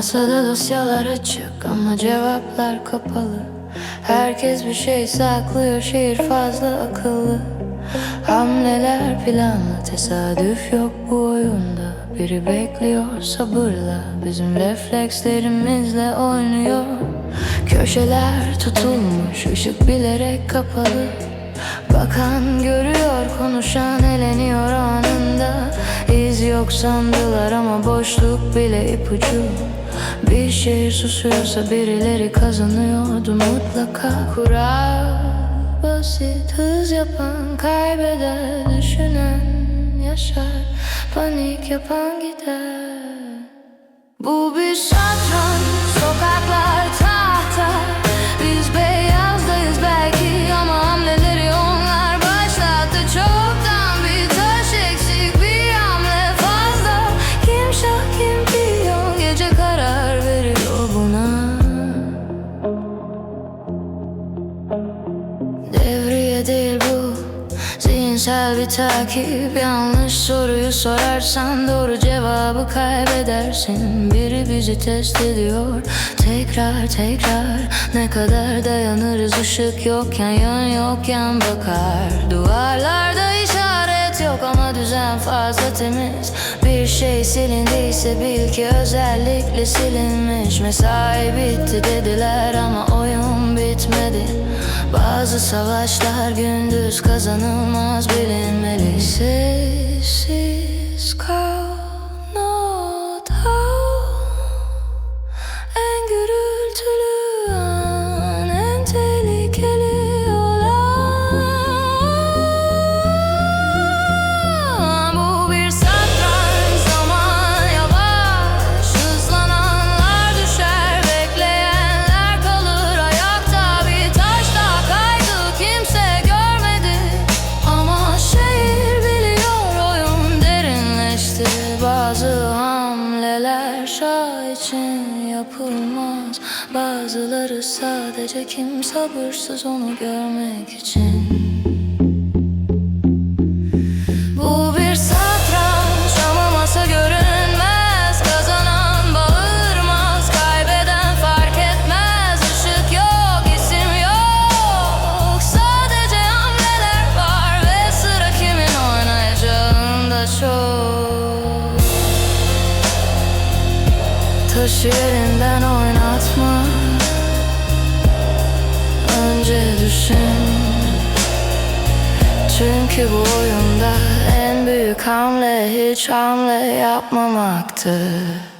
Masada dosyalar açık ama cevaplar kapalı. Herkes bir şey saklıyor şehir fazla akıllı. Hamleler planlı tesadüf yok bu oyunda. Biri bekliyor sabırla bizim reflekslerimizle oynuyor. Köşeler tutulmuş ışık bilerek kapalı Bakan görüyor konuşan eleniyor anında. İz yok sandılar ama boşluk bile ipucu. Bir şey susuyorsa birileri kazanıyordu mutlaka. Kural basit hız yapan kaybeder Düşünen yaşar panik yapan gider. Bu bir satranç Devriye değil bu? Zihinsel bir takip Yanlış soruyu sorarsan Doğru cevabı kaybedersin. Biri bizi test ediyor. Tekrar tekrar Ne kadar dayanırız? Işık yokken Yan yokken bakar. Duvarlarda işaret yok ama düzen fazla temiz. Bir şey silindiyse bil ki özellikle silinmiş. Mesai bitti dediler ama oyun Bazı savaşlar gündüz kazanılmaz bilinmeli yapılmaz. Bazıları sadece kim sabırsız onu görmek için Taşı yerinden oynatma. Önce düşün. Çünkü bu oyunda en büyük hamle hiç hamle yapmamaktır